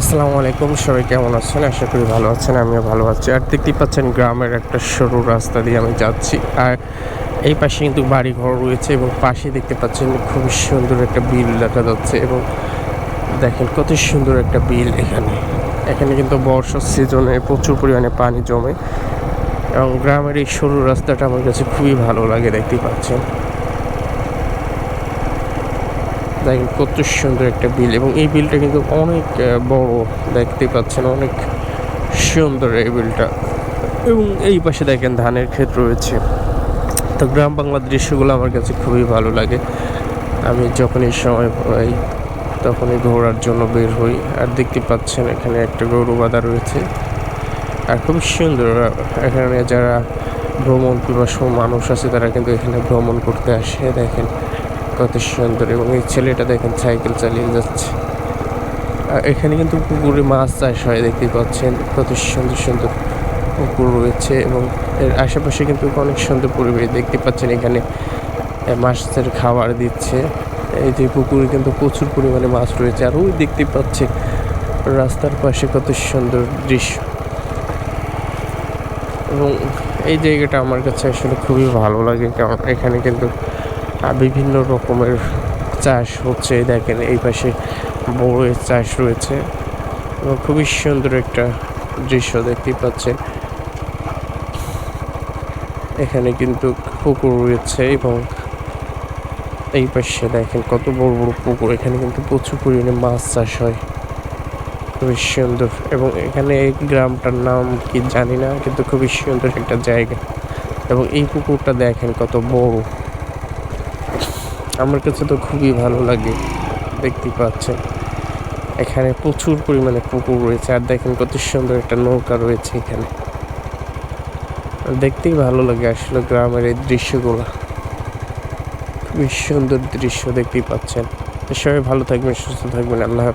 আসসালামু আলাইকুম, সবাই কেমন আছেন? আশা করি ভালো আছেন, আমিও ভালো আছি। আর দেখতেই পাচ্ছেন গ্রামের একটা সরু রাস্তা দিয়ে আমি যাচ্ছি। আর এই পাশে কিন্তু বাড়ি ঘর রয়েছে এবং পাশে দেখতে পাচ্ছেন খুবই সুন্দর একটা বিল দেখা যাচ্ছে এবং দেখেন কত সুন্দর একটা বিল এখানে। এখানে কিন্তু বর্ষার সিজনে প্রচুর পরিমাণে পানি জমে এবং গ্রামের এই সরু রাস্তাটা আমার কাছে খুবই ভালো লাগে দেখতেই পাচ্ছেন। দেখেন কত সুন্দর একটা বিল। এবং এই বিলটা কিন্তু অনেক বড় দেখতে পাচ্ছেন, অনেক সুন্দর এই বিলটা। এবং এই পাশে দেখেন ধানের ক্ষেত রয়েছে। তো গ্রাম বাংলার দৃশ্যগুলো আমার কাছে খুবই ভালো লাগে। আমি যখন এই সময় পাই তখনই ঘোরার জন্য বের হই। আর দেখতে পাচ্ছেন এখানে একটা গরু বাঁধা রয়েছে। আর খুব সুন্দর, এখানে যারা ভ্রমণ পিপাসু মানুষ আছে, তারা কিন্তু এখানে ভ্রমণ করতে আসে। দেখেন কত সুন্দর এবং এই ছেলেটা দেখেন সাইকেল চালিয়ে যাচ্ছে। এখানে কিন্তু পুকুরে মাছ চাষ হয় দেখতে পাচ্ছেন। কত সুন্দর সুন্দর পুকুর রয়েছে এবং এর আশেপাশে কিন্তু অনেক সুন্দর পরিবেশ দেখতে পাচ্ছেন। এখানে মাছের খাবার দিচ্ছে। এই যে পুকুরে কিন্তু প্রচুর পরিমাণে মাছ রয়েছে। আর ওই দেখতে পাচ্ছেন রাস্তার পাশে কত সুন্দর দৃশ্য। এবং এই জায়গাটা আমার কাছে আসলে খুবই ভালো লাগে। কারণ এখানে কিন্তু বিভিন্ন রকমের চাষ হচ্ছে দেখেন এই পাশে বড়ের চাষ রয়েছে। এবং খুবই সুন্দর একটা দৃশ্য দেখতে পাচ্ছেন। এখানে কিন্তু পুকুর রয়েছে এবং এই পাশে দেখেন কত বড় বড় পুকুর। এখানে কিন্তু প্রচুর পরিমাণে মাছ চাষ হয়। খুবই সুন্দর এবং এখানে এই গ্রামটার নাম কি জানি না, কিন্তু খুবই সুন্দর একটা জায়গা। এবং এই পুকুরটা দেখেন কত বড়। আমার কাছে তো খুবই ভালো লাগে দেখতে পাচ্ছেন। এখানে প্রচুর পরিমাণে পুকুর রয়েছে আর দেখেন কত সুন্দর একটা নৌকা রয়েছে এখানে। দেখতেই ভালো লাগে আসলে গ্রামের এই দৃশ্যগুলো। খুবই সুন্দর দৃশ্য দেখতেই পাচ্ছেন। সবাই ভালো থাকবেন, সুস্থ থাকবেন, আল্লাহ।